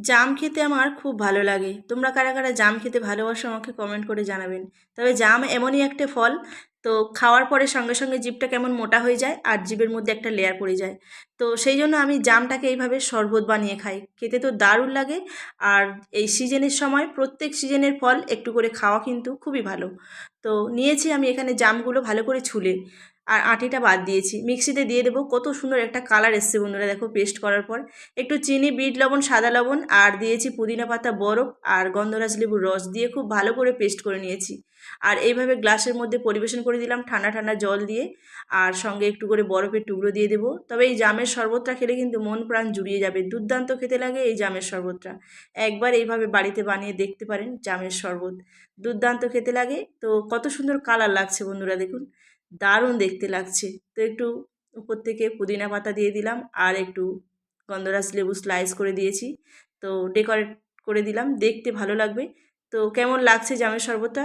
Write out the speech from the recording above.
জাম খেতে আমার খুব ভালো লাগে। তোমরা কারা কারা জাম খেতে ভালোবাসো আমাকে কমেন্ট করে জানাবেন। তবে জাম এমনই একটা ফল তো খাওয়ার পরে সঙ্গে সঙ্গে জিভটা কেমন মোটা হয়ে যায় আর জিভের মধ্যে একটা লেয়ার পড়ে যায়। তো সেই জন্য আমি জামটাকে এইভাবে শরবত বানিয়ে খাই। খেতে তো দারুণ লাগে আর এই সিজনের সময় প্রত্যেক সিজনের ফল একটু করে খাওয়া কিন্তু খুবই ভালো। তো নিয়েছি আমি এখানে জামগুলো ভালো করে ছুলে আর আটিটা বাদ দিয়েছি। মিক্সিতে দিয়ে দেবো। কত সুন্দর একটা কালার এসছে বন্ধুরা, দেখো পেস্ট করার পর। একটু চিনি, বিট লবণ, সাদা লবণ আর দিয়েছি পুদিনা পাতা, বরফ আর গন্ধরাজ লেবুর রস দিয়ে খুব ভালো করে পেস্ট করে নিয়েছি। আর এইভাবে গ্লাসের মধ্যে পরিবেশন করে দিলাম ঠান্ডা ঠান্ডা জল দিয়ে। আর সঙ্গে একটু করে বরফের টুকরো দিয়ে দেবো। তবে এই জামের শরবতটা খেলে কিন্তু মন প্রাণ জুড়িয়ে যাবে। দুর্দান্ত খেতে লাগে এই জামের শরবতটা। একবার এইভাবে বাড়িতে বানিয়ে দেখতে পারেন জামের শরবত। দুর্দান্ত খেতে লাগে। তো কত সুন্দর কালার লাগছে বন্ধুরা দেখুন। দারুণ দেখতে লাগছে। তো একটু উপর থেকে পুদিনা পাতা দিয়ে দিলাম আর একটু গন্ধরাজ লেবু স্লাইস করে দিয়েছি। তো ডেকোরেট করে দিলাম। দেখতে ভালো লাগবে। তো কেমন লাগছে জামের শরবতটা?